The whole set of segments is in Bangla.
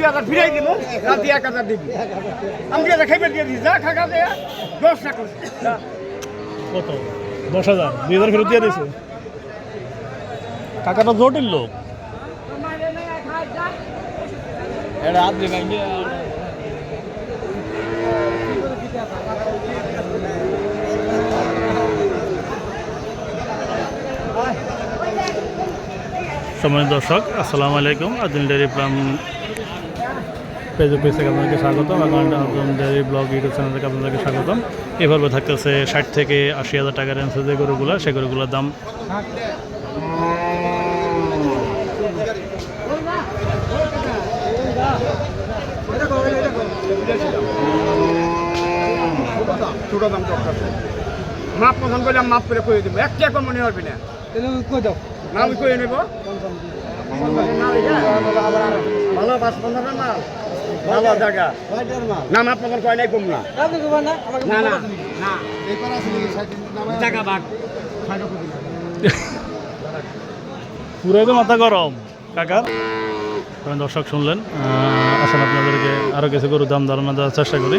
দুই হাজার ফিরাই দিব রাতে এক হাজার দিবি আমি দুই হাজার খাইবে দিয়ে দিস যা খাকা দেয়া দশ টাকা কত? দশ হাজার। দুই হাজার ফেরত দিয়ে দিয়েছে? কাকাটা জটিল লোক। সময় দর্শক আসসালামু আলাইকুম। Adil dairy farm Facebook page থেকে আপনাদেরকে স্বাগতম এবং Adil dairy blog YouTube channel থেকে আপনাদেরকে স্বাগতম। এভাবে থাকতেছে ষাট থেকে আশি হাজার টাকার রেঞ্জের যে গরুগুলো সেই গরুগুলোর দাম। ছোট দাম দরকার মাপ পছন্দ করলে মাপ করে কয়ে দেবো। এক টাকা মনে হবে না। না আমি কয়ে নেব। ভালো পাঁচ পনেরো মাল। ভালো জায়গা না মাপ পছন্দ কয় নাই কম না। না? না না। টাকা। বাঘ। পুরোই তো মাথা গরম। কাকা আমি দর্শক শুনলেন আসলে আপনাদেরকে আরও কিছু গরুর দাম ধারণা দেওয়ার চেষ্টা করি।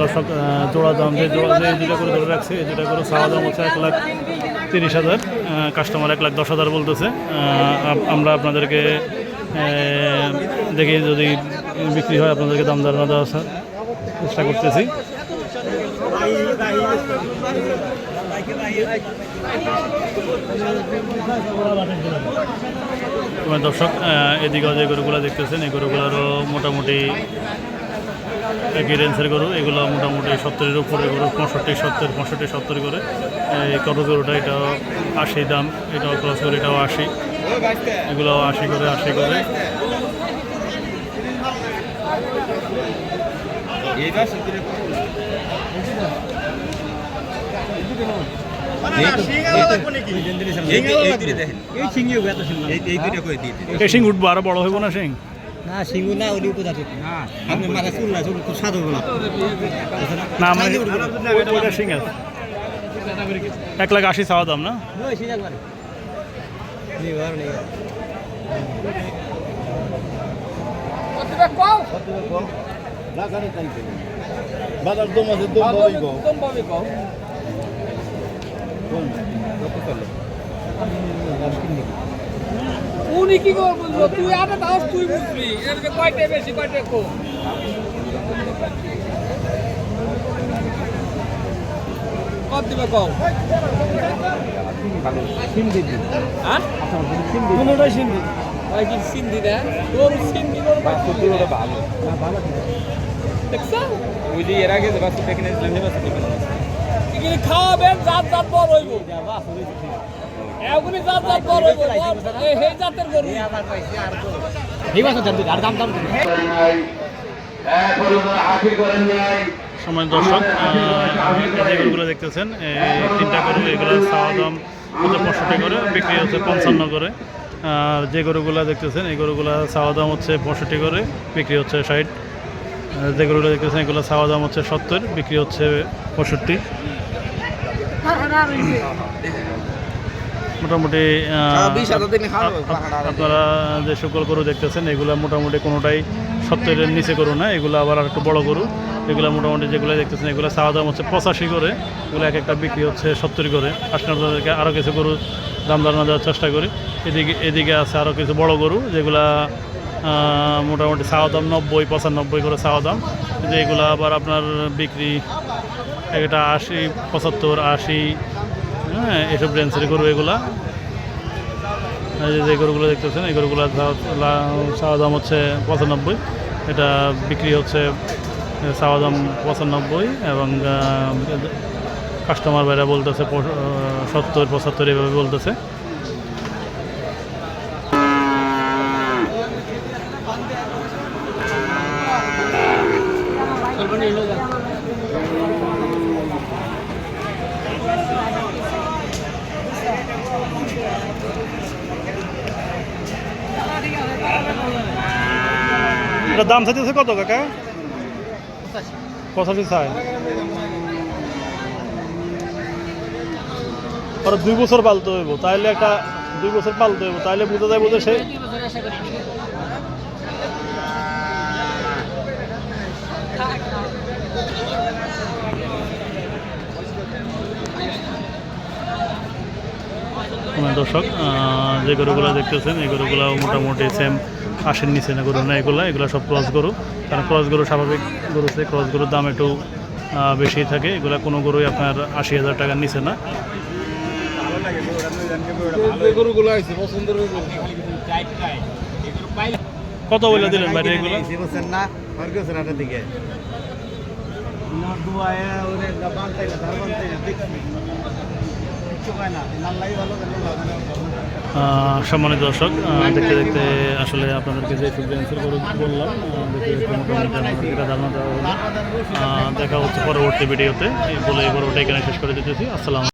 দর্শক জোড়া দাম যে জোড়া যে দুটা করে ধরে রাখছে যেটা করে ছাওয়া দাম হচ্ছে এক লাখ তিরিশ হাজার কাস্টমার এক লাখ দশ হাজার বলতেছে। আমরা আপনাদেরকে দেখি যদি বিক্রি হয়, আপনাদেরকে দাম ধারণা দেওয়ার চেষ্টা করতেছি। তোমার দর্শক আহ, এদিকেও যে গরুগুলো দেখতেছেন এই গরুগুলোরও মোটামুটি একই রেঞ্জের গরু। এগুলো মোটামুটি সত্তরের উপরে গরু পঁয়ষট্টি সত্তর পঁয়ষট্টি সত্তর করে। এই কত গরুটা এটাও আশি দাম এটাও ক্রস করে এটাও আশি। এগুলো আশি করে আশি করে। এই শিং উঠবো আরও বড় হইব না শিং না সিঙ্গু না ওলি উপজাতি আপনি মাথা চুল না চুল খুব সাদা বলা না আমার ওইটা শিং আছে। এক লাখ আশি চাওয়া দাম না? নি বাজার দম আছে দম পাবি কও। উনি কি করে বুঝব তুই আটা দাস তুই বুঝবি। এর যে কয়টা বেশি কয়টা কম? কত দিবে কম? হ্যাঁ? কোনটাই ভাই কি সিন্ধি না? তোর সিন্ধি তোর দেখছ? ওই যে এর আগে বাস দেখে নিয়েছিলাম বাস দেখে এগুলি খাওয়াবেন জাত জাত বড় হইব। এগুলি জাত জাত বড় হইব। সেই জাতের গরু। এই বাস দাম আর দাম দাম সময় দর্শক যে গরুগুলো দেখতেছেন এই তিনটা গরু এগুলো চাওয়া দাম হচ্ছে পঁয়ষট্টি করে বিক্রি হচ্ছে পঞ্চান্ন করে। আর যে গরুগুলো দেখতেছেন এই গরুগুলো চাওয়া দাম হচ্ছে পঁয়ষট্টি করে বিক্রি হচ্ছে ষাট। যে গরুগুলো দেখতেছেন এগুলো চাওয়া দাম হচ্ছে সত্তর বিক্রি হচ্ছে পঁয়ষট্টি। মোটামুটি আহ, আপনারা যে সকল গরু দেখতেছেন এগুলো মোটামুটি কোনোটাই সত্তরের নিচে গরু না এগুলো আবার আর একটু বড় গরু। এগুলো মোটামুটি যেগুলো দেখতেছেন এগুলো চাওয়া দাম হচ্ছে পঁচাশি করে এগুলো এক একটা বিক্রি হচ্ছে সত্তর করে। আসলে আপনাদেরকে আরও কিছু গরু দাম ধারণা দেওয়ার চেষ্টা করি। এদিকে এদিকে আছে আরও কিছু বড় গরু যেগুলা মোটামুটি চাওয়া দাম নব্বই পঁচানব্বই করে চাওয়া দাম। কিন্তু এগুলো আবার আপনার বিক্রি একটা আশি, পঁচাত্তর, আশি হ্যাঁ এসব রেঞ্জের গরু এগুলা। যে গরুগুলো দেখতেছেন, এই গরুগুলো চাওয়া দাম হচ্ছে পঁচানব্বই। এটা বিক্রি হচ্ছে চাওয়া দাম পঁচানব্বই এবং কাস্টমার ভাইরা বলতেছে সত্তর, পঁচাত্তর এভাবে বলতেছে। এটা দাম চাইতেছে কত, কাকা? পঁচাশি চাই। আর দুই বছর পালতে হইব, তাইলে একটা দুই বছর পালতে হইব, তাইলে বুঝা যায় বোধহয় সে দর্শক যে গরুগুলো দেখতেছেন, এই গরুগুলো মোটামুটি সেম আশির নিচে না গরু না এগুলো এগুলো সব ক্রস গরু। কারণ ক্রস গরু স্বাভাবিক গরু থেকে ক্রস গরুর দাম একটু বেশি থাকে। এগুলো কোনো গরুই আপনার আশি হাজার টাকার নিচে না। কত বলে দিলেন বাইরে এগুলো? না সম্মানিত দর্শক দেখতে দেখতে আসলে আপনাদেরকে যে ফুড অ্যান্সার করে বললাম দেখতে দেখতে মোটামুটি ধারণা দেওয়া হলো। দেখা হচ্ছে পরবর্তী ভিডিওতে বলে এবার ওটা এখানে শেষ করে দিতেছি। আসসালাম